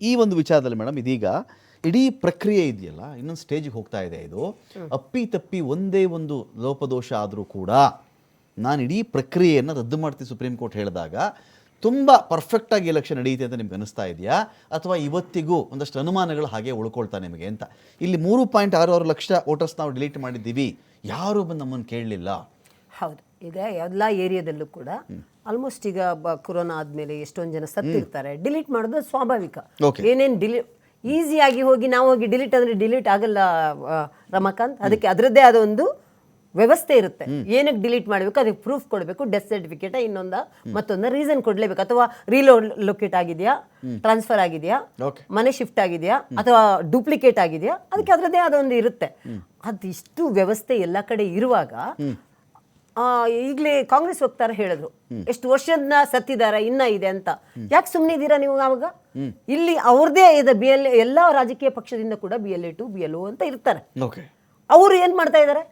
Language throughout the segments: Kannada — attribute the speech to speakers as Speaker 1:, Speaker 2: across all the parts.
Speaker 1: ಈ ಒಂದು ವಿಚಾರದಲ್ಲಿ ಮೇಡಮ್ ಇದೀಗ ಇಡೀ ಪ್ರಕ್ರಿಯೆ ಇದೆಯಲ್ಲ ಇನ್ನೊಂದು ಸ್ಟೇಜಿಗೆ ಹೋಗ್ತಾ ಇದೆ ಇದು. ಅಪ್ಪಿ ತಪ್ಪಿ ಒಂದೇ ಒಂದು ಲೋಪದೋಷ ಆದರೂ ಕೂಡ ನಾನು ಇಡೀ ಪ್ರಕ್ರಿಯೆಯನ್ನು ರದ್ದು ಮಾಡ್ತೀನಿ ಸುಪ್ರೀಂ ಕೋರ್ಟ್ ಹೇಳಿದಾಗ ತುಂಬ ಪರ್ಫೆಕ್ಟಾಗಿ ಎಲೆಕ್ಷನ್ ನಡೆಯುತ್ತೆ ಅಂತ ನಿಮ್ಗೆ ಅನಿಸ್ತಾ ಇದೆಯಾ? ಅಥವಾ ಇವತ್ತಿಗೂ ಒಂದಷ್ಟು ಅನುಮಾನಗಳು ಹಾಗೆ ಉಳ್ಕೊಳ್ತಾ ನಿಮಗೆ ಅಂತ. ಇಲ್ಲಿ ಮೂರು ಪಾಯಿಂಟ್ ಆರು ಆರು ಲಕ್ಷ ವೋಟರ್ಸ್ ನಾವು ಡಿಲೀಟ್ ಮಾಡಿದ್ದೀವಿ. ಯಾರೂ ಬಂದು ನಮ್ಮನ್ನು ಕೇಳಲಿಲ್ಲ.
Speaker 2: ಹೌದು. ಈಗ ಎಲ್ಲ ಏರಿಯಾದಲ್ಲೂ ಕೂಡ ಆಲ್ಮೋಸ್ಟ್ ಈಗ ಬ- ಕೊರೋನಾ ಆದ್ಮೇಲೆ ಎಷ್ಟೊಂದು ಜನ ಸತ್ತಿರ್ತಾರೆ. ಡಿಲೀಟ್ ಮಾಡೋದು ಸ್ವಾಭಾವಿಕ.
Speaker 1: Okay.
Speaker 2: ಏನೇನು ಡಿಲೀಟ್ ಈಸಿಯಾಗಿ ಹೋಗಿ ನಾವು ಹೋಗಿ ಡಿಲೀಟ್ ಅಂದರೆ ಡಿಲೀಟ್ ಆಗಲ್ಲ ಆ, ರಮಾಕಾಂತ್. ಅದಕ್ಕೆ ಅದರದ್ದೇ ಆದ ಒಂದು ವ್ಯವಸ್ಥೆ ಇರುತ್ತೆ. ಏನಕ್ಕೆ ಡಿಲೀಟ್ ಮಾಡಬೇಕು? ಅದಕ್ಕೆ ಪ್ರೂಫ್ ಕೊಡಬೇಕು ಡೆತ್ ಸರ್ಟಿಫಿಕೇಟ್ ಇನ್ನೊಂದ ಮತ್ತೊಂದು ರೀಸನ್ ಕೊಡಲೇಬೇಕು. ಅಥವಾ ರೀಲೋ ಲೊಕೇಟ್ ಆಗಿದೆಯಾ ಟ್ರಾನ್ಸ್ಫರ್ ಆಗಿದೆಯಾ. ಮನೆ ಶಿಫ್ಟ್ ಆಗಿದೆಯಾ? ಅಥವಾ ಡೂಪ್ಲಿಕೇಟ್ ಆಗಿದೆಯಾ? ಅದಕ್ಕೆ ಅದರದ್ದೇ ಆದ ಒಂದು ಇರುತ್ತೆ ಅದಿಷ್ಟು ವ್ಯವಸ್ಥೆ ಎಲ್ಲ ಕಡೆ ಇರುವಾಗ ಈಗ್ಲೇ ಕಾಂಗ್ರೆಸ್ ವಕ್ತಾರ ಹೇಳಿದ್ರು ಎಷ್ಟು ವರ್ಷದ ಸತ್ತಿದ್ದಾರೆ ಇನ್ನ ಇದೆ ಅಂತ. ಯಾಕೆ ಸುಮ್ಮನೆ ಇದ್ದೀರಾ ನೀವು ಅವಾಗ ಇಲ್ಲಿ ಅವ್ರದೇ ಇದೆ ಬಿ ಎಲ್ ಎಲ್ಲ ರಾಜಕೀಯ ಪಕ್ಷದಿಂದ ಕೂಡ B L A two B L O ಅಂತ ಇರ್ತಾರೆ. ಅವರು ಏನ್ ಮಾಡ್ತಾ ಇದ್ದಾರೆ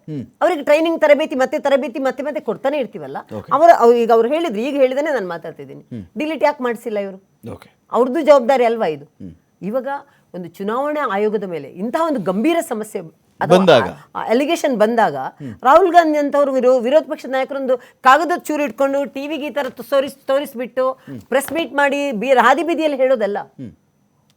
Speaker 2: ಅವ್ರಿಗೆ ಟ್ರೈನಿಂಗ್ ತರಬೇತಿ ಮತ್ತೆ ತರಬೇತಿ ಮತ್ತೆ ಮತ್ತೆ ಕೊಡ್ತಾನೆ ಇರ್ತೀವಲ್ಲ? ಅವರು ಅವ್- ಈಗ ಅವ್ರು ಹೇಳಿದ್ರು ಈಗ ಹೇಳಿದಾನೆ ನಾನು ಮಾತಾಡ್ತಿದ್ದೀನಿ. ಡಿಲೀಟ್ ಯಾಕೆ ಮಾಡಿಸಿಲ್ಲ ಇವರು? ಅವ್ರದ್ದು ಜವಾಬ್ದಾರಿ ಅಲ್ವಾ ಇದು? ಇವಾಗ ಒಂದು ಚುನಾವಣಾ ಆಯೋಗದ ಮೇಲೆ ಇಂತಹ ಒಂದು ಗಂಭೀರ ಸಮಸ್ಯೆ
Speaker 1: ಬಂದಾಗ.
Speaker 2: ಅಲಿಗೇಷನ್ ಬಂದಾಗ ರಾಹುಲ್ ಗಾಂಧಿ ಅಂತವ್ರು ವಿರೋ ವಿರೋಧ ಪಕ್ಷದ ನಾಯಕರೊಂದು ಕಾಗದದ ಚೂರು ಇಟ್ಕೊಂಡು ಟಿವಿಗೆ ಈ ತರ ತೋರಿಸ್ ತೋರಿಸ್ಬಿಟ್ಟು ಪ್ರೆಸ್ ಮೀಟ್ ಮಾಡಿ ಬಿ ಹಾದಿ ಬೀದಿಯಲ್ಲಿ ಹೇಳೋದಲ್ಲ.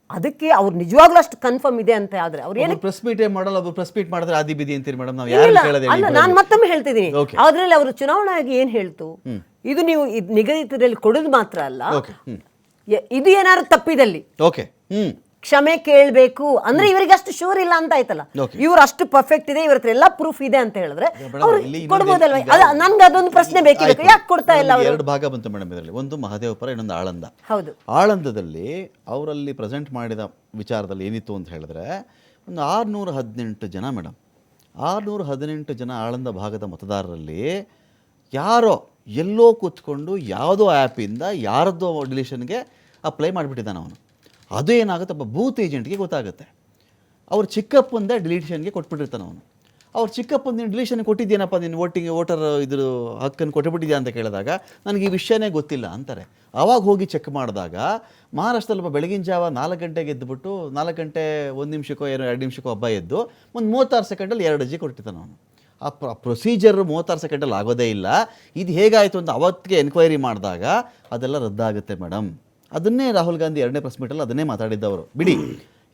Speaker 2: ಅದಕ್ಕೆ ಅವ್ರು ನಿಜವಾಗ್ಲೂ ಅಷ್ಟು ಕನ್ಫರ್ಮ್ ಇದೆ ಅಂತ ಆದ್ರೆ ಅವ್ರು ಏನು
Speaker 1: ಪ್ರೆಸ್ ಮೀಟ್ ಮಾಡಲ್ಲ ಅವರು ಪ್ರೆಸ್ ಮೀಟ್ ಮಾಡಿದ್ರೆ ಆದಿ ಬಿದಿ ಅಂತೀರಿ ಮೇಡಮ್ ನಾವು ಯಾರು
Speaker 2: ಇಲ್ಲ ಅಲ್ಲ ನಾನು ಮತ್ತೊಮ್ಮೆ ಹೇಳ್ತಿದ್ದೀನಿ. ಅದರಲ್ಲಿ ಅವರು ಚುನಾವಣಾ ಆಯೋಗ ಏನು ಹೇಳ್ತು? ಇದು ನೀವು ನಿಗದಿತದಲ್ಲಿ ಕೊಡೋದು ಮಾತ್ರ ಅಲ್ಲ. ಇದು ಏನಾದ್ರು ತಪ್ಪಿದಲ್ಲಿ.
Speaker 1: ಓಕೆ ಹ್ಮ್.
Speaker 2: ಕ್ಷಮೆ ಕೇಳಬೇಕು. ಅಂದ್ರೆ ಇವರಿಗೆ ಅಷ್ಟು ಶೂರ್ ಇಲ್ಲ ಅಂತ ಆಯ್ತಲ್ಲ. ಇವ್ರು ಅಷ್ಟು ಪರ್ಫೆಕ್ಟ್ ಇದೆ ಇವ್ರ ಹತ್ರ ಎಲ್ಲ ಪ್ರೂಫ್ ಇದೆ ಅಂತ ಹೇಳಿದ್ರೆ ಅವ್ರು ಕೊಡ್ಬೋದಲ್ವಾ? ಅಲ್ಲ ನನ್ಗೆ ಅದೊಂದು ಪ್ರಶ್ನೆ ಬೇಕಿದೆ.
Speaker 1: ಆಯ್ತು.
Speaker 2: ಯಾಕೆ ಕೊಡ್ತಾ ಇಲ್ಲ ಅವರು?
Speaker 1: ಎರಡು ಭಾಗ ಬಂತು ಮೇಡಮ್ ಇದರಲ್ಲಿ. ಒಂದು ಮಹಾದೇವಪುರ ಇನ್ನೊಂದು ಆಳಂದ.
Speaker 2: ಹೌದು.
Speaker 1: ಆಳಂದದಲ್ಲಿ ಅವರಲ್ಲಿ ಪ್ರೆಸೆಂಟ್ ಮಾಡಿದ ವಿಚಾರದಲ್ಲಿ ಏನಿತ್ತು ಅಂತ ಹೇಳಿದ್ರೆ ಒಂದು ಆರುನೂರ ಹದಿನೆಂಟು ಜನ ಮೇಡಮ್ ಆರುನೂರ ಹದಿನೆಂಟು ಜನ ಆಳಂದ ಭಾಗದ ಮತದಾರರಲ್ಲಿ ಯಾರೋ ಎಲ್ಲೋ ಕೂತ್ಕೊಂಡು ಯಾವುದೋ ಆ್ಯಪಿಂದ ಯಾರದ್ದೋ ಡಿಲಿಷನ್ಗೆ ಅಪ್ಲೈ ಮಾಡಿಬಿಟ್ಟಿದ್ದಾನೆ ಅವನು. ಅದು ಏನಾಗುತ್ತೆ? ಒಬ್ಬ ಬೂತ್ ಏಜೆಂಟ್ಗೆ ಗೊತ್ತಾಗುತ್ತೆ. ಅವ್ರು ಚಿಕ್ಕಪ್ಪಂದೇ ಡಿಲೀಷನ್ಗೆ ಕೊಟ್ಬಿಟ್ಟಿರ್ತಾನೆ ಅವನು. ಅವ್ರು ಚಿಕ್ಕಪ್ಪಂದು ನೀನು ಡಿಲೀಷನ್ ಕೊಟ್ಟಿದ್ದೇನಪ್ಪ ನೀನು ವೋಟಿಂಗ್, ವೋಟರ್ ಇದ್ರ ಹಕ್ಕನ್ನು ಕೊಟ್ಟುಬಿಟ್ಟಿದ್ಯಾ ಅಂತ ಕೇಳಿದಾಗ ನನಗೆ ಈ ವಿಷಯನೇ ಗೊತ್ತಿಲ್ಲ ಅಂತಾರೆ. ಆವಾಗ ಹೋಗಿ ಚೆಕ್ ಮಾಡಿದಾಗ ಮಹಾರಾಷ್ಟ್ರದಲ್ಲಿ ಬೆಳಗಿನ ಜಾವ ನಾಲ್ಕು ಗಂಟೆಗೆ ಎದ್ದುಬಿಟ್ಟು ನಾಲ್ಕು ಗಂಟೆ ಒಂದು ನಿಮಿಷಕ್ಕೋ ಏನೋ ಎರಡು ನಿಮಿಷಕ್ಕೋ ಹಬ್ಬ ಎದ್ದು ಒಂದು ಮೂವತ್ತಾರು ಸೆಕೆಂಡಲ್ಲಿ ಎರಡು ಅಜ್ಜಿ ಕೊಟ್ಟಿರ್ತಾನೆ ಅವನು. ಆ ಪ್ರ ಪ್ರೊಸೀಜರ್ ಮೂವತ್ತಾರು ಸೆಕೆಂಡಲ್ಲಿ ಆಗೋದೇ ಇಲ್ಲ. ಇದು ಹೇಗಾಯಿತು ಅಂತ ಅವತ್ತಿಗೆ ಎನ್ಕ್ವೈರಿ ಮಾಡಿದಾಗ ಅದೆಲ್ಲ ರದ್ದಾಗುತ್ತೆ ಮೇಡಮ್. ಅದನ್ನೇ ರಾಹುಲ್ ಗಾಂಧಿ ಎರಡನೇ ಪ್ರೆಸ್ ಮೀಟಲ್ಲಿ ಅದನ್ನೇ ಮಾತಾಡಿದ್ದವರು. ಬಿಡಿ,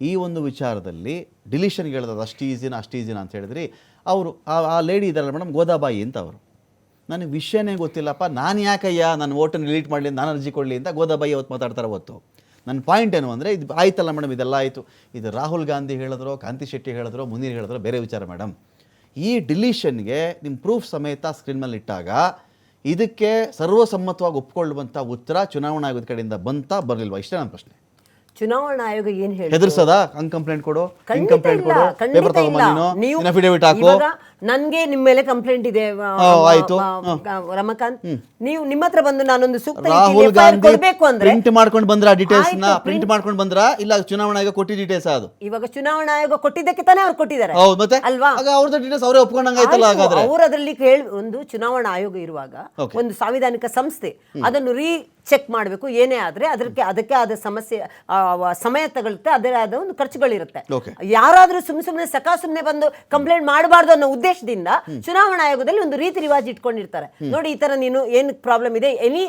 Speaker 1: ಈ ಒಂದು ವಿಚಾರದಲ್ಲಿ ಡಿಲಿಷನ್ಗೆ ಹೇಳಿದ್ರು ಅಷ್ಟು ಈಸಿನ ಅಷ್ಟು ಈಸಿನ ಅಂತ ಹೇಳಿದ್ರಿ ಅವರು, ಆ- ಲೇಡಿ ಇದ್ದಾರಲ್ಲ ಮೇಡಮ್ ಗೋದಾಬಾಯಿ ಅಂತ ಅವರು. ನನಗೆ ವಿಷಯನೇ ಗೊತ್ತಿಲ್ಲಪ್ಪ, ನಾನು ಯಾಕಯ್ಯ ನಾನು ಓಟನ್ನು ಡಿಲೀಟ್ ಮಾಡಲಿ, ನಾನು ಅರ್ಜಿ ಕೊಡಲಿ ಅಂತ ಗೋದಾಬಾಯಿ ಅವತ್ತು ಮಾತಾಡ್ತಾರೆ ಅವತ್ತು. ನನ್ನ ಪಾಯಿಂಟ್ ಏನು ಅಂದರೆ, ಇದು ಆಯ್ತಲ್ಲ ಮೇಡಮ್ ಇದೆಲ್ಲ ಆಯಿತು. ಇದು ರಾಹುಲ್ ಗಾಂಧಿ ಹೇಳಿದ್ರು, ಕಾಂತಿ ಶೆಟ್ಟಿ ಹೇಳಿದ್ರು, ಮುನೀರ್ ಹೇಳಿದ್ರು ಬೇರೆ ವಿಚಾರ ಮೇಡಮ್ ಈ ಡಿಲೀಷನ್ಗೆ ನಿಮ್ಮ ಪ್ರೂಫ್ ಸಮೇತ ಸ್ಕ್ರೀನ್ ಮೇಲೆ ಇಟ್ಟಾಗ ಇದಕ್ಕೆ ಸರ್ವಸಮ್ಮತವಾಗಿ ಒಪ್ಕೊಳ್ಳುವಂಥ ಉತ್ತರ ಚುನಾವಣಾ ಆಯೋಗದ ಕಡೆಯಿಂದ ಬಂತಾ ಬರಲಿಲ್ವಾ? ಇಷ್ಟೇ ನನ್ನ ಪ್ರಶ್ನೆ.
Speaker 2: ಚುನಾವಣಾ ಆಯೋಗ ಏನ್ ಹೇಳಿ
Speaker 1: ಹೆದರ್ಸದ? ಹಂಗ್ ಕಂಪ್ಲೇಂಟ್ ಕೊಡು ಹಿಂಗ್ ಕಂಪ್ಲೇಂಟ್ ಕೊಡು ಪೇಪರ್ ತಗೊಂಬ ನೀನು
Speaker 2: ನೀವು
Speaker 1: ಅಫಿಡೇವಿಟ್ ಹಾಕು.
Speaker 2: ನನ್ಗೆ ನಿಮ್ಮ ಮೇಲೆ ಕಂಪ್ಲೇಂಟ್ ಇದೆ ಆ,
Speaker 1: ಆ, ಆಯ್ತು.
Speaker 2: ಆ, ಆ, ರಮಕಾಂತ್. ನೀವು ನಿಮ್ಮ ಹತ್ರ ಬಂದು ನಾನೊಂದು ಸೂಕ್ತ ರೀತಿಯಲ್ಲಿ
Speaker 1: ರಾಹುಲ್
Speaker 2: FIR
Speaker 1: ಗಾಂಧಿ
Speaker 2: ಕೊಡ್ಬೇಕು ಅಂದ್ರೆ
Speaker 1: ಪ್ರಿಂಟ್ ಮಾಡ್ಕೊಂಡು ಬಂದ್ರ
Speaker 2: ಡೀಟೇಲ್ಸ್ನ?
Speaker 1: ಪ್ರಿಂಟ್ ಮಾಡ್ಕೊಂಡು ಬಂದ್ರ? ಇಲ್ಲ ಚುನಾವಣಾ ಆಯೋಗ ಕೊಟ್ಟಿ ಡೀಟೇಲ್ಸ್ ಅದು?
Speaker 2: ಇವಾಗ ಚುನಾವಣಾ ಆಯೋಗ ಕೊಟ್ಟಿದ್ದಕ್ಕೆ ತಾನೇ ಅವ್ರು ಕೊಟ್ಟಿದ್ದಾರೆ.
Speaker 1: ಹೌದು ಮತ್ತೆ?
Speaker 2: ಅಲ್ವಾ?
Speaker 1: ಆಗ ಅವ್ರದ್ದು ಡೀಟೇಲ್ಸ್ ಅವರೇ ಒಪ್ಕೊಂಡಂಗಾಯ್ತಲ್ಲ ಹಾಗಾದ್ರೆ?
Speaker 2: ಅವರು ಅದರಲ್ಲಿ ಕೇಳಿ ಒಂದು ಚುನಾವಣಾ ಆಯೋಗ ಇರುವಾಗ ಒಂದು ಸಾಂವಿಧಾನಿಕ ಸಂಸ್ಥೆ ಅದನ್ನು ರೀ ಚೆಕ್ ಮಾಡಬೇಕು ಏನೇ ಆದ್ರೆ ಅದಕ್ಕೆ ಅದಕ್ಕೆ ಆದ ಸಮಸ್ಯೆ ಆ, ಸಮಯ ತಗೊಳುತ್ತೆ ಅದರ ಆದ ಒಂದು ಖರ್ಚುಗಳಿರುತ್ತೆ.
Speaker 1: Okay.
Speaker 2: ಯಾರಾದ್ರೂ ಸುಮ್ ಸುಮ್ನೆ ಸಕಾ ಸುಮ್ನೆ ಬಂದು ಕಂಪ್ಲೇಂಟ್ ಮಾಡಬಾರ್ದು ಅನ್ನೋ ಉದ್ದೇಶದಿಂದ ಚುನಾವಣಾ ಆಯೋಗದಲ್ಲಿ ಒಂದು ರೀತಿ ರಿವಾಜ್ ಇಟ್ಕೊಂಡಿರ್ತಾರೆ. ನೋಡಿ ಈ ತರ ನೀನು ಏನ್ ಪ್ರಾಬ್ಲಮ್ ಇದೆ? ಎನಿ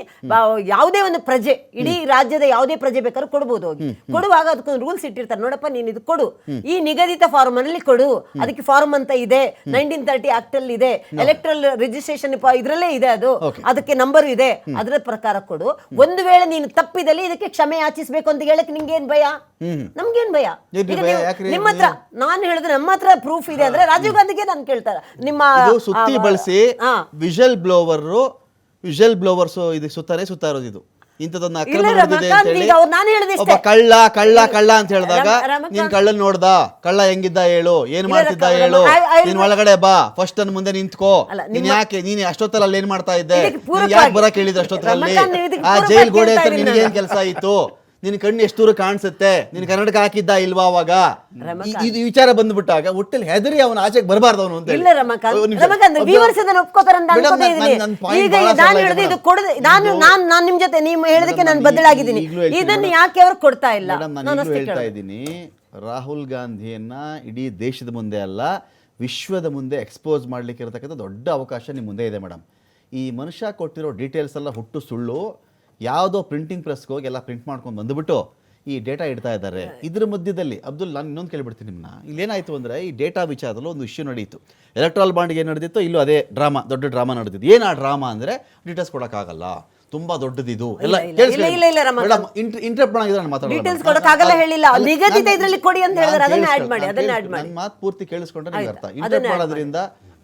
Speaker 2: ಯಾವುದೇ ಒಂದು ಪ್ರಜೆ ಇಡೀ ರಾಜ್ಯದ ಯಾವುದೇ ಪ್ರಜೆ ಬೇಕಾದ್ರೂ ಕೊಡಬಹುದು ಹೋಗಿ. ಕೊಡುವಾಗ ಅದಕ್ಕೊಂದು ರೂಲ್ಸ್ ಇಟ್ಟಿರ್ತಾರೆ. ನೋಡಪ್ಪ ನೀನು ಇದು ಕೊಡು. ಈ ನಿಗದಿತ ಫಾರ್ಮ್ ಅಲ್ಲಿ ಕೊಡು. ಅದಕ್ಕೆ ಫಾರ್ಮ್ ಅಂತ ಇದೆ. ನೈನ್ಟೀನ್ ತರ್ಟಿ ಆಕ್ಟ್ ಅಲ್ಲಿ ಇದೆ. ಎಲೆಕ್ಟ್ರಲ್ ರಿಜಿಸ್ಟ್ರೇಷನ್ ಇದ್ರಲ್ಲೇ ಇದೆ ಅದು. ಅದಕ್ಕೆ ನಂಬರ್ ಇದೆ. ಅದರ ಪ್ರಕಾರ ಕೊಡು. ಒಂದು ವೇಳೆ ನೀನು ತಪ್ಪಿದಲ್ಲಿ ಇದಕ್ಕೆ ಕ್ಷಮೆ ಯಾಚಿಸಬೇಕು ಅಂತ ಹೇಳಕ್ ನಿಂಗೇನ್ ಭಯ? ನಮ್ಗೇನ್ ಭಯ? ನಿಮ್ಮ ಹತ್ರ ನಾನು ಹೇಳಿದ್ರೆ ನಮ್ಮ ಹತ್ರ ಪ್ರೂಫ್ ಇದೆ ಅಂದ್ರೆ ರಾಜೀವ್ ಗಾಂಧಿಗೆ ನಾನು ಕೇಳ್ತಾರೆ ನಿಮ್ಮ
Speaker 1: ಇದು ಸುತ್ತಿ ಬಳಸಿ
Speaker 2: visual
Speaker 1: whistle blower whistle blowers ಇದು ಸುತ್ತಾನೆ ಸುತ್ತಾ ಇರೋದು ಇದು ಇಂಥದೊಂದು ಅಕ್ರಮ ಕಳ್ಳ ಕಳ್ಳ ಕಳ್ಳ ಅಂತ ಹೇಳಿದಾಗ ನೀನ್ ಕಳ್ಳನ್ ನೋಡ್ದ. ಕಳ್ಳ ಹೆಂಗಿದ್ದ ಹೇಳು ಏನ್ ಮಾಡ್ತಿದ್ದ ಹೇಳು. ನೀನ್ ಒಳಗಡೆ ಬಾ ಫಸ್ಟ್ ನನ್ ಮುಂದೆ ನಿಂತ್ಕೋ. ನೀನ್ ಯಾಕೆ ನೀನ್ ಅಷ್ಟೊತ್ತಲ್ಲಿ ಅಲ್ಲಿ ಏನ್ ಮಾಡ್ತಾ ಇದ್ದೆ? ಯಾಕೆ ಬರಕ್ ಹೇಳಿದ್ರೆ ಅಷ್ಟೊತ್ತಲ್ಲಿ ಆ ಜೈಲ್ ಗೋಡೆ ನಿನಗೇನ್
Speaker 2: ನಾನು.
Speaker 1: ಕೆಲಸ ಇತ್ತು ನಿನ್ ಕಣ್ಣು ಎಷ್ಟು ದೂರ ಕಾಣಿಸುತ್ತೆ? ನಿನ್ ಕನ್ನಡಕ ಹಾಕಿದ್ದ ಇಲ್ವಾ ಅವಾಗ? ಇದು ವಿಚಾರ ಬಂದ್ಬಿಟ್ಟಾಗ ಒಟ್ಟಲ್ಲಿ ಹೆದರಿ ಅವನ ಆಚೆಗೆ ಬರಬಾರ್ದು ಅವನು ಅಂತ
Speaker 2: ಇಲ್ಲ ರಮಕಾಂತ್. ರಮಕಾಂತ್ ಇದನ್ನ ಒಪ್ಕೋತಾರೆ ಅಂತ ಅನ್ಕೋತಾ ಈಗ ನಾನು ಹೇಳಿದೆ ಇದು. ನಾನು ನಾನು ನಾನು ನಿಮ್ ಜೊತೆ ನೀವು ಹೇಳೋದಕ್ಕೆ ನಾನು ಬದಲಾಗಿದ್ದೀನಿ. ಇದನ್ನ ಯಾಕೆ ಅವ್ರು ಕೊಡ್ತಾ ಇಲ್ಲ?
Speaker 1: ನಾನು ಹೇಳ್ತಾ. ಇದ್ದೀನಿ ರಾಹುಲ್ ಗಾಂಧಿಯನ್ನ ಇಡೀ ದೇಶದ ಮುಂದೆ ಅಲ್ಲ ವಿಶ್ವದ ಮುಂದೆ ಎಕ್ಸ್ಪೋಸ್ ಮಾಡ್ಲಿಕ್ಕೆ ಇರತಕ್ಕಂಥ ದೊಡ್ಡ ಅವಕಾಶ ನಿಮ್ಮ ಮುಂದೆ ಇದೆ ಮೇಡಮ್. ಈ ಮನುಷ್ಯ ಕೊಟ್ಟಿರೋ ಡೀಟೇಲ್ಸ್ ಎಲ್ಲ ಹುಟ್ಟು ಸುಳ್ಳು. ಯಾವುದೋ ಪ್ರಿಂಟಿಂಗ್ ಪ್ರೆಸ್ಗೆ ಹೋಗಿ ಎಲ್ಲ ಪ್ರಿಂಟ್ ಮಾಡ್ಕೊಂಡು ಬಂದುಬಿಟ್ಟು ಈ ಡೇಟಾ ಇಡ್ತಾ ಇದ್ದಾರೆ. ಇದ್ರ ಮಧ್ಯದಲ್ಲಿ ಅಬ್ದುಲ್ ನಾನು ಇನ್ನೊಂದು ಕೇಳಿಬಿಡ್ತೀನಿ ನಿಮ್ಮನ್ನ ಇಲ್ಲೇನಾಯಿತು ಅಂದರೆ ಈ ಡೇಟಾ ವಿಚಾರದಲ್ಲಿ ಒಂದು ಇಶ್ಯೂ ನಡೀತು ಎಲೆಕ್ಟ್ರಾಲ್ ಬಾಂಡ್ಗೆ ಏನು ನಡೆದಿತ್ತು? ಇಲ್ಲೂ ಅದೇ ಡ್ರಾಮಾ ದೊಡ್ಡ ಡ್ರಾಮಾ ನಡೆದಿದ್ದು. ಏನು ಆ ಡ್ರಾಮಾ ಅಂದರೆ ಡೀಟೇಲ್ಸ್ ಕೊಡೋಕ್ಕಾಗಲ್ಲ. ತುಂಬ ದೊಡ್ಡದಿದು. ಎಲ್ಲ ಇಂಟರ್ಪ್ಟ್ ಮಾಡಿದ್ರೆ
Speaker 2: ಹೇಳಿಲ್ಲ. ನಿಗದಿತ ಇದರಲ್ಲಿ ಕೊಡಿ ಅಂತ ಹೇಳಿದ್ರೆ. ಅದನ್ನ
Speaker 1: ಆಡ್
Speaker 2: ಮಾಡಿ, ಅದನ್ನ
Speaker 1: ಆಡ್
Speaker 2: ಮಾಡಿ.
Speaker 1: ನನ್ನ ಮಾತು ಪೂರ್ತಿ ಕೇಳಿಸ್ಕೊಂಡ್ರೆ ನಿಮಗೆ ಅರ್ಥ. ಇಂಟರ್ಪ್ಟ್ ಮಾಡೋದ್ರಿಂದ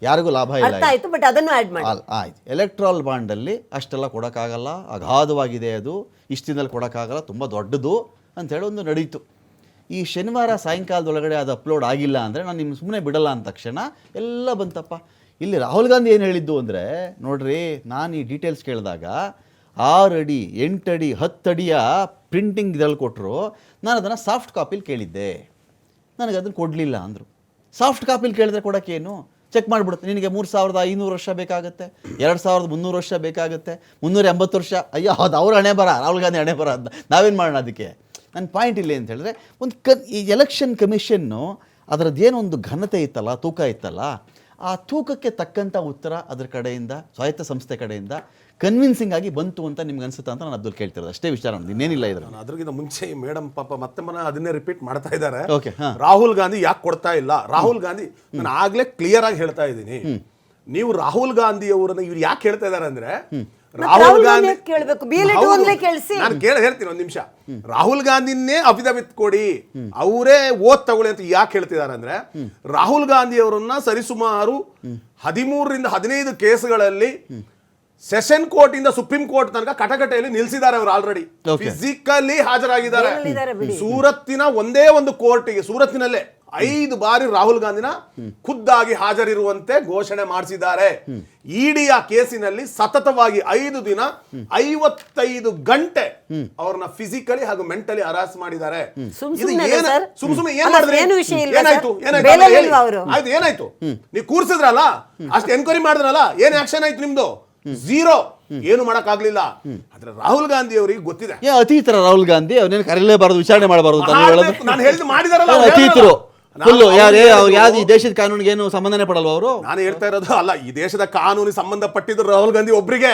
Speaker 1: ಯಾರಿಗೂ ಲಾಭ ಇಲ್ಲ
Speaker 2: ಆಯ್ತು ಬಟ್ ಅದನ್ನು ಆಡ್ ಮಾಡಿ.
Speaker 1: ಆಯ್ತು. ಎಲೆಕ್ಟ್ರಾಲ್ ಬಾಂಡಲ್ಲಿ ಅಷ್ಟೆಲ್ಲ ಕೊಡೋಕ್ಕಾಗಲ್ಲ ಅಗಾಧವಾಗಿದೆ ಅದು ಇಷ್ಟು ದಿನದಲ್ಲಿ ಕೊಡೋಕ್ಕಾಗಲ್ಲ ತುಂಬ ದೊಡ್ಡದು ಅಂತ ಹೇಳಿ ಒಂದು ನಡೀತು. ಈ ಶನಿವಾರ ಸಾಯಂಕಾಲದೊಳಗಡೆ ಅದು ಅಪ್ಲೋಡ್ ಆಗಿಲ್ಲ ಅಂದರೆ ನಾನು ನಿಮ್ಮ ಸುಮ್ಮನೆ ಬಿಡಲ್ಲ ಅಂದ ತಕ್ಷಣ ಎಲ್ಲ ಬಂತಪ್ಪ. ಇಲ್ಲಿ ರಾಹುಲ್ ಗಾಂಧಿ ಏನು ಹೇಳಿದ್ದು ಅಂದರೆ ನೋಡ್ರಿ ನಾನು ಈ ಡೀಟೇಲ್ಸ್ ಕೇಳಿದಾಗ ಆರು ಅಡಿ ಎಂಟಡಿ ಹತ್ತಡಿಯ ಪ್ರಿಂಟಿಂಗ್ ಇದರಲ್ಲಿ ಕೊಟ್ಟರು ನಾನು ಅದನ್ನು ಸಾಫ್ಟ್ ಕಾಪಿಲಿ ಕೇಳಿದ್ದೆ. ನನಗೆ ಅದನ್ನು ಕೊಡಲಿಲ್ಲ ಅಂದರು. ಸಾಫ್ಟ್ ಕಾಪಿಲಿ ಕೇಳಿದ್ರೆ ಕೊಡೋಕ್ಕೇನು? ಚೆಕ್ ಮಾಡಿಬಿಡುತ್ತೆ ನಿನಗೆ ಮೂರು ಸಾವಿರದ ಐನೂರು ವರ್ಷ ಬೇಕಾಗುತ್ತೆ, ಎರಡು ಸಾವಿರದ ಮುನ್ನೂರು ವರ್ಷ ಬೇಕಾಗುತ್ತೆ, ಮುನ್ನೂರ ಎಂಬತ್ತು ವರ್ಷ. ಅಯ್ಯೋ, ಅದು ಅವ್ರ ಹಣೆ ಬರ, ರಾಹುಲ್ ಗಾಂಧಿ ಹಣೆ ಬರ ಅಂತ. ನಾವೇನು ಮಾಡೋಣ ಅದಕ್ಕೆ? ನನ್ನ ಪಾಯಿಂಟ್ ಇಲ್ಲ ಅಂತ ಹೇಳಿದ್ರೆ, ಒಂದು ಕ ಈ ಎಲೆಕ್ಷನ್ ಕಮಿಷನ್ನು ಅದರದ್ದೇನೊಂದು ಘನತೆ ಇತ್ತಲ್ಲ, ತೂಕ ಇತ್ತಲ್ಲ ಆ ತೂಕಕ್ಕೆ ತಕ್ಕಂಥ ಉತ್ತರ ಅದರ ಕಡೆಯಿಂದ ಸ್ವಾಯತ್ತ ಸಂಸ್ಥೆ ಕಡೆಯಿಂದ ಕನ್ವಿನ್ಸಿಂಗ್ ಆಗಿ ಬಂತು ಅಂತ ನಿಮ್ಗೆ ಅನ್ಸುತ್ತಾ ಅಂತ ನಾನು ಅಬ್ದುಲ್ ಕೇಳ್ತಿರೋದು. ಅಷ್ಟೇ ವಿಚಾರ ಇನ್ನೇನಿಲ್ಲ ಇದ್ರ
Speaker 3: ನಾನು ಅದ್ರಗಿಂತ ಮುಂಚೆ ಮೇಡಮ್ ಪಾಪ ಮತ್ತೆ ಮನ ಅದನ್ನೇ ರಿಪೀಟ್ ಮಾಡ್ತಾ ಇದ್ದಾರೆ.
Speaker 1: ಓಕೆ.
Speaker 3: ರಾಹುಲ್ ಗಾಂಧಿ ಯಾಕೆ ಕೊಡ್ತಾ ಇಲ್ಲ? ರಾಹುಲ್ ಗಾಂಧಿ ನಾನು ಆಗ್ಲೇ ಕ್ಲಿಯರ್ ಆಗಿ ಹೇಳ್ತಾ ಇದ್ದೀನಿ. ನೀವು ರಾಹುಲ್ ಗಾಂಧಿ ಅವರನ್ನ ಇವ್ರು ಯಾಕೆ ಹೇಳ್ತಾ ಇದ್ದಾರೆ ಅಂದ್ರೆ
Speaker 2: ರಾಹುಲ್ ಗಾಂಧಿ ಕೇಳಬೇಕು ಕೇಳ್ಬೇಕು? ಒಂದ್ಲೇ ಕೇಳ್ಸಿ.
Speaker 3: ನಾನು ಕೇಳ ಹೇಳ್ತೀನಿ ಒಂದ್ ನಿಮಿಷ ರಾಹುಲ್ ಗಾಂಧಿನೇ ಅಫಿಡವಿತ್ ಕೊಡಿ ಅವರೇ ಓದ್ ತಗೊಳ್ಳಿ ಅಂತ ಯಾಕೆ ಹೇಳ್ತಿದ್ದಾರೆ ಅಂದ್ರೆ ರಾಹುಲ್ ಗಾಂಧಿ ಅವರನ್ನ ಸರಿಸುಮಾರು ಹದಿಮೂರರಿಂದ ಹದಿನೈದು ಕೇಸ್ಗಳಲ್ಲಿ ಸೆಷನ್ ಕೋರ್ಟ್ ಇಂದ ಸುಪ್ರೀಂ ಕೋರ್ಟ್ ತನಕ ಕಟಕಟೆಯಲ್ಲಿ ನಿಲ್ಸಿದ್ದಾರೆ ಅವರು ಆಲ್ರೆಡಿ. ಫಿಸಿಕಲಿ ಹಾಜರಾಗಿದ್ದಾರೆ ಸೂರತ್ತಿನ ಒಂದೇ ಒಂದು ಕೋರ್ಟಿಗೆ ಸೂರತ್ತಿನಲ್ಲೇ ಐದು ಬಾರಿ ರಾಹುಲ್ ಗಾಂಧಿನ ಖುದ್ದಾಗಿ ಹಾಜರಿರುವಂತೆ ಘೋಷಣೆ ಮಾಡಿಸಿದ್ದಾರೆ. ಇಡಿಯ ಆ ಕೇಸಿನಲ್ಲಿ ಸತತವಾಗಿ ಐದು ದಿನ ಐವತ್ತೈದು ಗಂಟೆ ಅವ್ರನ್ನ ಫಿಸಿಕಲಿ ಹಾಗೂ ಮೆಂಟಲಿ ಹರಾಸ್ ಮಾಡಿದ್ದಾರೆ. ಏನಾಯ್ತು? ಆಯ್ತು ಏನಾಯ್ತು? ನೀವು ಕೂರ್ಸಿದ್ರಲ್ಲ? ಅಷ್ಟು ಎನ್ಕ್ವೈರಿ ಮಾಡಿದ್ರಲ್ಲ? ಏನ್ ಆಕ್ಷನ್ ಆಯ್ತು ನಿಮ್ದು? ಝೀರೋ ಏನು ಮಾಡಕ್ ಆಗ್ಲಿಲ್ಲ ಆದ್ರೆ ರಾಹುಲ್ ಗಾಂಧಿ ಅವರಿಗೆ ಗೊತ್ತಿದೆ.
Speaker 1: ಅತೀತರ ರಾಹುಲ್ ಗಾಂಧಿ ಅವನೇನು ಕರೀಲೇಬಾರದು ವಿಚಾರಣೆ ಮಾಡಬಾರದು ಅಂತ ನೀವು ಹೇಳೋದು.
Speaker 3: ನಾನು ಹೇಳಿದ ಮಾಡಿದಾರಲ್ಲ
Speaker 1: ಅತೀತರು. ಫುಲ್ಲು
Speaker 3: ನಾನು
Speaker 1: ಯಾರೇ
Speaker 3: ಅವ್ರು
Speaker 1: ಅವ್ರು ಯಾವ್ದು ಈ ದೇಶದ ಕಾನೂನಿಗೆ ಏನು ಸಂಬಂಧನೇ ಪಡಲ್ವ ಅವರು?
Speaker 3: ನಾನು ಹೇಳ್ತಾ ಇರೋದು ಅಲ್ಲ ಈ ದೇಶದ ಕಾನೂನಿಗೆ ಸಂಬಂಧಪಟ್ಟಿದ್ದು ರಾಹುಲ್ ಗಾಂಧಿ ಒಬ್ರಿಗೆ.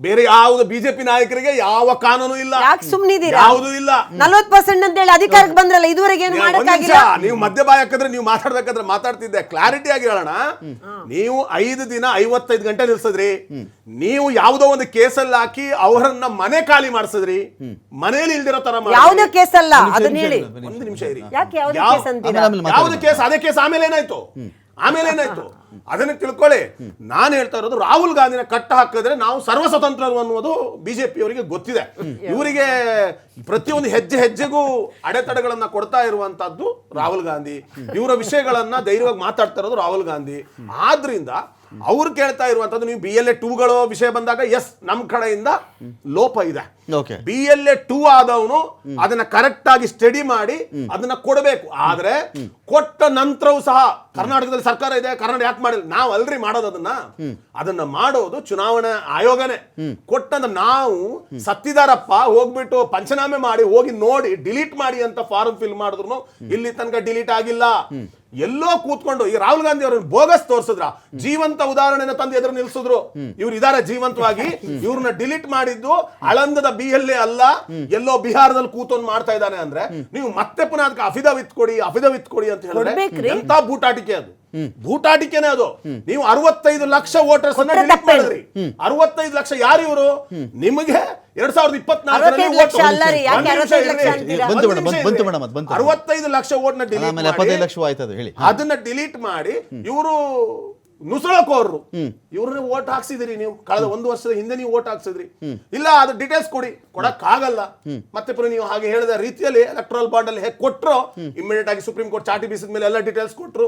Speaker 3: ಬೇರೆ ಯಾವ್ದು ಬಿಜೆಪಿ ನಾಯಕರಿಗೆ ಯಾವ ಕಾನೂನು ಇಲ್ಲ.
Speaker 2: ಯಾಕೆ
Speaker 3: ಯಾವುದು ಇಲ್ಲ.
Speaker 2: ನಲ್ವತ್ ಪರ್ಸೆಂಟ್ ಅಂತ ಹೇಳಿ ಅಧಿಕಾರಕ್ಕೆ ಬಂದ್ರಲ್ಲ ಇದುವರೆಗೆ ಏನು
Speaker 3: ನೀವು ಒಂದ್
Speaker 2: ಮಾಡಕ್ಕಾಗಿಲ್ಲ?
Speaker 3: ನೀವು ಮಧ್ಯ ಬಾಯ್ ಹಾಕಿದ್ರೆ ನೀವು ಮಾತಾಡ್ಬೇಕಾದ್ರೆ ಮಾತಾಡ್ತಿದ್ದೆ. ಕ್ಲಾರಿಟಿ ಆಗಿ ಹೇಳೋಣ. ನೀವು ಐದು ದಿನ ಐವತ್ತೈದು ಗಂಟೆ ನಿಲ್ಸದ್ರಿ ನೀವು ಯಾವುದೋ ಒಂದು ಕೇಸಲ್ಲಿ ಹಾಕಿ ಅವರನ್ನ ಮನೆ ಖಾಲಿ ಮಾಡಿಸಿದ್ರಿ. ಮನೇಲಿ ಇಲ್ದಿರೋ ತರ ಮಾಡಿದ್ರಿ.
Speaker 2: ಯಾವುದೇ ಕೇಸ್ ಅಲ್ಲ ಅದನ್ನ ಹೇಳಿ.
Speaker 3: ಒಂದು ನಿಮಿಷ ಇರಿ.
Speaker 2: ಯಾಕೆ ಯಾವುದೇ
Speaker 3: ಯಾವ-
Speaker 2: ಕೇಸ್ ಅಂತೀರಾ?
Speaker 1: ಆಮೇಲೆ ಆಮೇಲೆ
Speaker 3: ಯಾವ್ದು ಕೇಸ್? ಅದೇ ಕೇಸ್ ಆಮೇಲೆ ಏನಾಯ್ತು? ಆಮೇಲೆ ಏನಾಯ್ತು? ಅದನ್ನ ತಿಳ್ಕೊಳ್ಳಿ. ನಾನು ಹೇಳ್ತಾ ಇರೋದು ರಾಹುಲ್ ಗಾಂಧಿನ ಕಟ್ಟ ಹಾಕಿದ್ರೆ ನಾವು ಸರ್ವ ಸ್ವತಂತ್ರರು ಅನ್ನೋದು ಬಿಜೆಪಿ ಅವರಿಗೆ ಗೊತ್ತಿದೆ ಇವರಿಗೆ ಪ್ರತಿಯೊಂದು ಹೆಜ್ಜೆ ಹೆಜ್ಜೆಗೂ ಅಡೆತಡೆಗಳನ್ನ ಕೊಡ್ತಾ ಇರುವಂತಹದ್ದು ರಾಹುಲ್ ಗಾಂಧಿ. ಇವರ ವಿಷಯಗಳನ್ನ ಧೈರ್ಯವಾಗಿ ಮಾತಾಡ್ತಾ ಇರೋದು ರಾಹುಲ್ ಗಾಂಧಿ. ಆದ್ರಿಂದ ಅವ್ರು ಕೇಳ್ತಾ ಇರುವಂತದ್ದು ನೀವು ಬಿ ಎಲ್ ಎ ಟೂಗಳು ವಿಷಯ ಬಂದಾಗ ಎಸ್ ನಮ್ ಕಡೆಯಿಂದ ಲೋಪ ಇದೆ. ಬಿ ಎಲ್ ಎ ಟೂ ಆದವನು ಅದನ್ನ ಕರೆಕ್ಟ್ ಆಗಿ ಸ್ಟಡಿ ಮಾಡಿ ಅದನ್ನ ಕೊಡಬೇಕು. ಆದ್ರೆ ಕೊಟ್ಟ ನಂತರವೂ ಸಹ ಕರ್ನಾಟಕದಲ್ಲಿ ಸರ್ಕಾರ ಇದೆ ಕರ್ನಾಟಕ ಯಾಕೆ ಮಾಡಿಲ್ಲ? ನಾವು ಅಲ್ರಿ ಮಾಡೋದು ಅದನ್ನ. ಅದನ್ನ ಮಾಡೋದು ಚುನಾವಣಾ ಆಯೋಗನೇ. ಕೊಟ್ಟಂತ ನಾವು ಸತ್ತಿದಾರಪ್ಪ ಹೋಗ್ಬಿಟ್ಟು ಪಂಚನಾಮೆ ಮಾಡಿ ಹೋಗಿ ನೋಡಿ ಡಿಲೀಟ್ ಮಾಡಿ ಅಂತ ಫಾರ್ಮ್ ಫಿಲ್ ಮಾಡಿದ್ರು ಇಲ್ಲಿ ತನಕ ಡಿಲೀಟ್ ಆಗಿಲ್ಲ. ಎಲ್ಲೋ ಕೂತ್ಕೊಂಡು ಈ ರಾಹುಲ್ ಗಾಂಧಿ ಅವ್ರನ್ನ ಬೋಗಸ್ ತೋರಿಸಿದ್ರ. ಜೀವಂತ ಉದಾಹರಣೆನ ತಂದು ಎದುರು ನಿಲ್ಸಿದ್ರು. ಇವ್ರು ಇದಾರೆ ಜೀವಂತವಾಗಿ. ಇವ್ರನ್ನ ಡಿಲೀಟ್ ಮಾಡಿದ್ದು ಅಳಂದದ ಬಿ ಎಲ್ ಎ ಅಲ್ಲ. ಎಲ್ಲೋ ಬಿಹಾರದಲ್ಲಿ ಕೂತೊಂದು ಮಾಡ್ತಾ ಇದ್ದಾನೆ ಅಂದ್ರೆ ನೀವು ಮತ್ತೆ ಪುನಃ ಅದಕ್ಕೆ ಅಫಿದವಿತ್ ಕೊಡಿ ಅಫಿದವಿತ್ ಕೊಡಿ ಅಂತ ಹೇಳಿದ್ರೆ. ಎಂತ ಬೂಟಾಟಿಕೆ ಅದು? ಬೂಟಾಟಿಕೆನೆ ಅದು. ನೀವು ಅರವತ್ತೈದು ಲಕ್ಷ ವೋಟರ್ಸ್? ಮಾಡಿದ್ರಿ. ಅರವತ್ತೈದು ಲಕ್ಷ ಯಾರು ಇವರು? ನಿಮಗೆ ಎರಡ್ ಸಾವಿರದ
Speaker 2: ಇಪ್ಪತ್ನಾಲ್ಕು ಅರವತ್ತೈದು ಲಕ್ಷ ಅಂತೀರಾ?
Speaker 1: ಬಂತು ಮೇಡಮ್, ಬಂತು- ಬಂತು ಮೇಡಮ್,
Speaker 3: ಅರವತ್ತೈದು ಲಕ್ಷ ವೋಟ್ನ
Speaker 1: ಆಮೇಲೆ
Speaker 3: ಡಿಲೀಟ್
Speaker 1: ಎಪ್ಪತ್ತೈದು ಲಕ್ಷ ಆಯ್ತದ ಅದು ಹೇಳಿ
Speaker 3: ಅದನ್ನ ಡಿಲೀಟ್ ಮಾಡಿ ಇವರು ನುಸುಳಕೋರ್ರು. ಇವ್ರನ್ನ ಓಟ್ ಹಾಕ್ಸಿದಿರಿ ನೀವು. ಕಳೆದ ಒಂದು ವರ್ಷದ ಹಿಂದೆ ನೀವು ಓಟ್ ಹಾಕ್ಸಿದ್ರಿ. ಇಲ್ಲ ಅದು ಡೀಟೇಲ್ಸ್ ಕೊಡಿ. ಕೊಡಕ್ ಆಗಲ್ಲ ಮತ್ತೆ ಪುನಃ ನೀವು ಹಾಗೆ ಹೇಳಿದ ರೀತಿಯಲ್ಲಿ ಎಲೆಕ್ಟ್ರಲ್ ಬಾಂಡ್ ಅಲ್ಲಿ ಹೇಗೆ ಕೊಟ್ರು ಇಮಿಡಿಯೇಟ್ ಆಗಿ ಸುಪ್ರೀಂ ಕೋರ್ಟ್ ಚಾಟಿ ಬೀಸಿದ ಮೇಲೆ ಎಲ್ಲ ಡೀಟೇಲ್ಸ್ ಕೊಟ್ರು.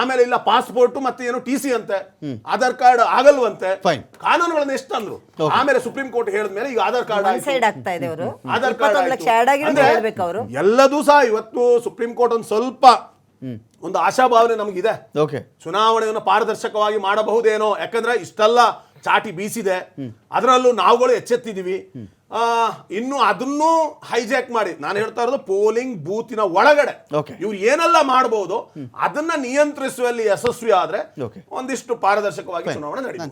Speaker 3: ಆಮೇಲೆ ಇಲ್ಲ ಪಾಸ್ಪೋರ್ಟ್ ಮತ್ತೆ ಏನು ಟಿ ಸಿ ಅಂತೆ ಆಧಾರ್ ಕಾರ್ಡ್ ಆಗಲ್ವಂತೆ. ಕಾನೂನುಗಳನ್ನ ಎಷ್ಟು ಅಂದ್ರು ಆಮೇಲೆ ಸುಪ್ರೀಂ ಕೋರ್ಟ್ ಹೇಳಿದ್ಮೇಲೆ ಈಗ ಆಧಾರ್ ಕಾರ್ಡ್ ಆಧಾರ್ ಕಾರ್ಡ್
Speaker 2: ಲಕ್ಷ ಆಡ್ ಆಗಿರೋದು ಹೇಳ್ಬೇಕು ಅವರು.
Speaker 3: ಎಲ್ಲದೂ ಸಹ ಇವತ್ತು ಸುಪ್ರೀಂ ಕೋರ್ಟ್ ಒಂದು ಸ್ವಲ್ಪ ಒಂದು ಆಶಾಭಾವನೆ ನಮಗಿದೆ.
Speaker 1: ಓಕೆ
Speaker 3: ಚುನಾವಣೆಯನ್ನು ಪಾರದರ್ಶಕವಾಗಿ ಮಾಡಬಹುದೇನೋ ಯಾಕಂದ್ರೆ ಇಷ್ಟೆಲ್ಲ ಚಾಟಿ ಬೀಸಿದೆ. ಅದರಲ್ಲೂ ನಾವುಗಳು ಎಚ್ಚೆತ್ತಿದೀವಿ. ಆ, ಇನ್ನು ಅದನ್ನೂ ಹೈಜಾಕ್ ಮಾಡಿ ನಾನು ಹೇಳ್ತಾ ಇರೋದು ಪೋಲಿಂಗ್ ಬೂತಿನ ಒಳಗಡೆ. ಇವ್ರು ಏನೆಲ್ಲ ಮಾಡಬಹುದು ಅದನ್ನ ನಿಯಂತ್ರಿಸುವಲ್ಲಿ ಯಶಸ್ವಿ ಆದ್ರೆ ಒಂದಿಷ್ಟು ಪಾರದರ್ಶಕವಾಗಿ ಚುನಾವಣೆ ನಡೀತದೆ